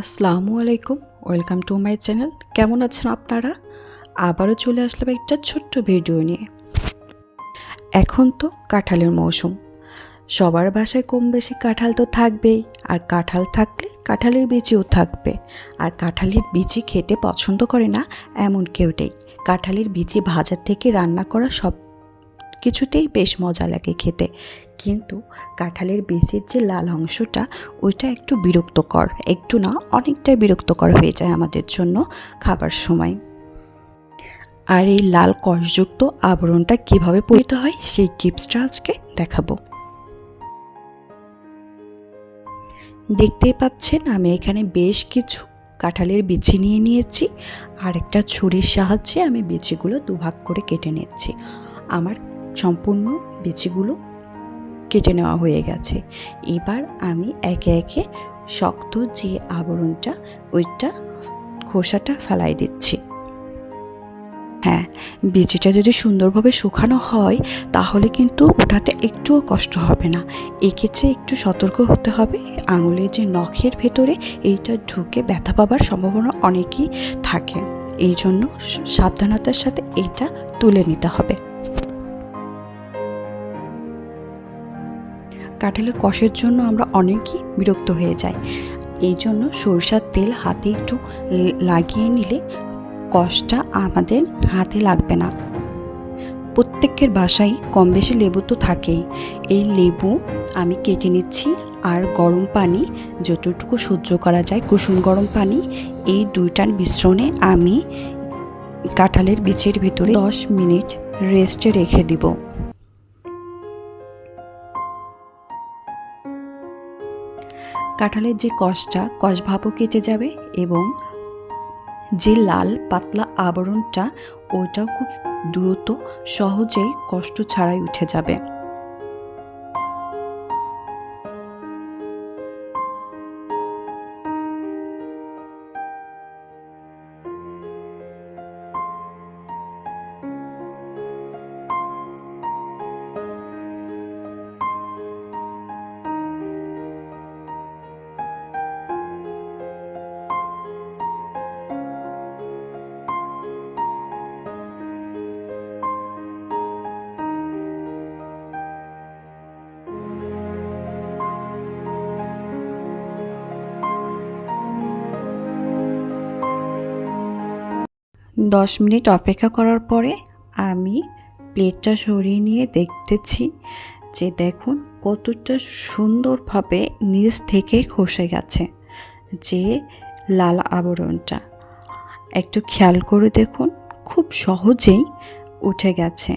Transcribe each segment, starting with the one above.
আসসালামু আলাইকুম, welcome to my channel. কেমন আছেন আপনারা? আবারও চলে আসলাম একটা ছোট্ট ভিডিও নিয়ে। এখন তো কাঁঠালের মৌসুম। সবার বাসায় কম বেশি কাঁঠাল তো থাকবেই, আর কাঁঠাল থাকলে কাঁঠালের বীজও থাকবে। আর কাঁঠালের বীজি খেতে পছন্দ করে না এমন কেউ নেই। কাঁঠালের বীজি ভাজার থেকে রান্না করা সব কিছুতেই বেশ মজা লাগে খেতে। কিন্তু কাঁঠালের বীজের যে লাল অংশটা, ওইটা একটু বিরক্তকর। একটু না, অনেকটাই বিরক্তকর হয়ে যায় আমাদের জন্য খাবার সময়। আর এই লাল কষযুক্ত আবরণটা কীভাবে পরিত হয়, সেই টিপসটা আজকে দেখাবো। দেখতেই পাচ্ছেন, আমি এখানে বেশ কিছু কাঁঠালের বিচি নিয়ে নিয়েছি। আর একটা ছুরির সাহায্যে আমি বিচিগুলো দুভাগ করে কেটে নিচ্ছি। আমার সম্পূর্ণ বিচিগুলো কেটে নেওয়া হয়ে গেছে। এবার আমি একে একে শক্ত যে আবরণটা, ওইটা খোসাটা ফেলাই দিচ্ছি। হ্যাঁ বিচিটা যদি সুন্দরভাবে শুকানো হয়, তাহলে কিন্তু ওঠাতে একটুও কষ্ট হবে না। এক্ষেত্রে একটু সতর্ক হতে হবে। আঙুলের যে নখের ভেতরে এইটা ঢুকে ব্যথা পাবার সম্ভাবনা অনেকই থাকে। এই জন্য সাবধানতার সাথে এইটা তুলে নিতে হবে। কাঁঠালের কষের জন্য আমরা অনেকই বিরক্ত হয়ে যাই। এই জন্য সরষার তেল হাতে একটু লাগিয়ে নিলে কষটা আমাদের হাতে লাগবে না। প্রত্যেকের বাসায় কম বেশি লেবু তো থাকেই। এই লেবু আমি কেটে নিচ্ছি আর গরম পানি, যতটুকু সহ্য করা যায় কুসুম গরম পানি, এই দুইটার মিশ্রণে আমি কাঁঠালের বীজের ভিতরে দশ মিনিট রেস্টে রেখে দিব। কাঁঠালের যে কষটা কষভাবও কেটে যাবে এবং যে লাল পাতলা আবরণটা, ওটাও খুব দ্রুত, সহজেই কষ্ট ছাড়াই উঠে যাবে। দশ মিনিট অপেক্ষা করার পরে আমি প্লেটটা সরিয়ে নিয়ে দেখতেছি যে দেখুন কতটা সুন্দরভাবে নিজ থেকে খসে গেছে যে লাল আবরণটা। একটু খেয়াল করে দেখুন, খুব সহজেই উঠে গেছে।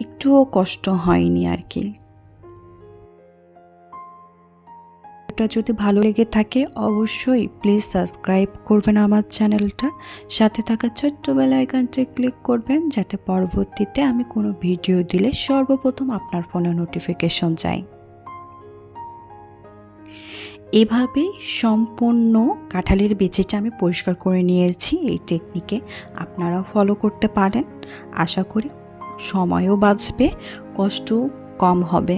একটুও কষ্ট হয়নি আর কি। ভিডিওটা যদি ভালো লেগে থাকে, অবশ্যই প্লিজ সাবস্ক্রাইব করবেন আমার চ্যানেলটা। সাথে থাকা ছোট্ট বেল আইকনটি ক্লিক করবেন, যাতে পরবর্তীতে আমি কোনো ভিডিও দিলে সর্বপ্রথম আপনার ফোনে নোটিফিকেশন যায়। এভাবে সম্পূর্ণ কাঁঠালের বেচিটা আমি পরিষ্কার করে নিয়েছি এই টেকনিকে আপনারাও ফলো করতে পারেন। আশা করি সময়ও বাঁচবে, কষ্টও কম হবে।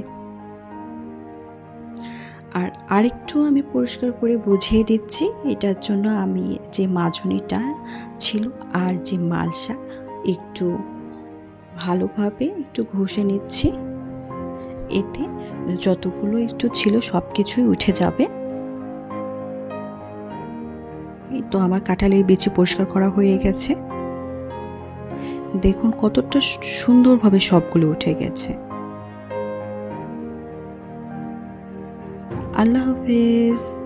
আর আরেকটু আমি পরিষ্কার করে বুঝিয়ে দিচ্ছি, এটার জন্য আমি যে মাজনিটা ছিল আর যে মালসা একটু ভালোভাবে একটু ঘষে নিচ্ছি। এতে যতগুলো একটু ছিল সব কিছুই উঠে যাবে। তো আমার কাঁঠালের বিচি পরিষ্কার করা হয়ে গেছে। দেখুন কতটা সুন্দরভাবে সবগুলো উঠে গেছে। আল্লাহ হাফেজ